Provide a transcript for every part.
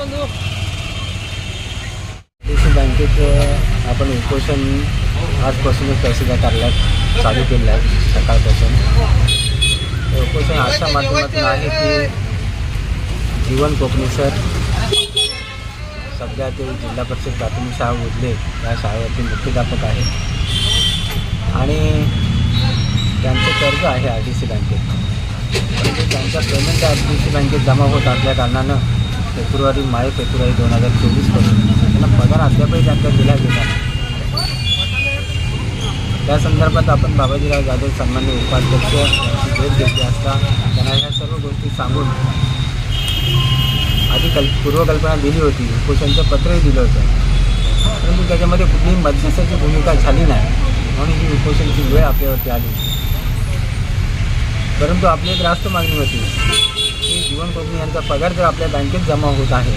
D C बँकेचं आपण उपोषण आजपासूनच तहसीलदार कार्यालयात चालू केलं आहे सकाळपासून. उपोषण अशा माध्यमातून आहे की जीवन कोकणेसर सध्या ते जिल्हा परिषद प्राथमिक शाळा उजले या शाळेवरती मुख्याध्यापक आहेत आणि त्यांचं कर्ज आहे आर डी सी बँकेत. परंतु त्यांचा पेमेंट आर डी सी बँकेत जमा होत असल्या कारणानं फेब्रुवारी माय फेब्रुवारी दोन हजार चोवीसपासून त्यांना पगार अद्यापही त्यांचा दिला गेला त्या संदर्भात आपण बाबाजीराव जाधव सन्मान्य उपाध्यक्ष यांची भेट घेतली असता त्यांना ह्या सर्व गोष्टी सांगून आधी कल पूर्वकल्पना दिली होती. उपोषणचं पत्रही दिलं होतं. परंतु त्याच्यामध्ये कुठलीही मध्यस्थाची भूमिका झाली नाही. म्हणून ही उपोषणची वेळ आपल्यावरती आली. परंतु आपली एक रास्त मागणी होती. यांचा पगार जर आपल्या बँकेत जमा होत आहे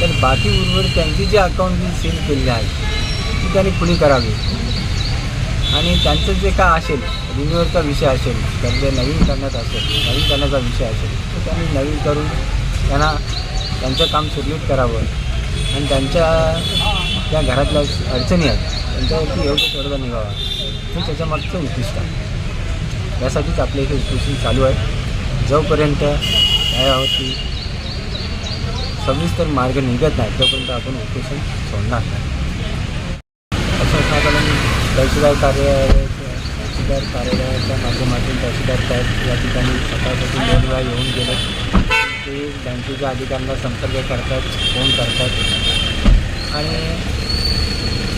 तर बाकी उर्वरित त्यांची जी अकाउंट जी सील केलेली आहे ती त्यांनी खुली करावी. आणि त्यांचं जे का असेल रिन्युअलचा विषय असेल कर्ज नवीन करण्यात असेल नवीन करण्याचा विषय असेल तर त्यांनी नवीन करून त्यांना त्यांचं काम सुरळीत करावं. आणि त्यांच्या त्या घरातल्या अडचणी आहेत त्यांच्यावरती योग्य तोडगा निघावा. हे त्याच्यामागचं उद्दिष्ट आहे. यासाठीच आपले हे उपोषण चालू आहे. जोपर्यंत त्यावरती सविस्तर मार्ग निघत नाही तोपर्यंत आपण उपोषण सोडणार नाही. प्रशासनाकडून तहसीलदार कार्यालय तहसीलदार कार्यालयाच्या माध्यमातून तहसीलदार साहेब या ठिकाणी सकाळपासून दोन वेळा येऊन गेले. ते बँकेच्या अधिकाऱ्यांना संपर्क करतात फोन करतात. आणि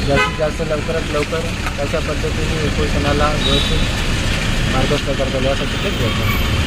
जास्तीत जास्त लवकरात लवकर अशा पद्धतीने उपोषणाला व्यवस्थित मार्गस्थ करतात यासाठी ते प्रयत्न करतात.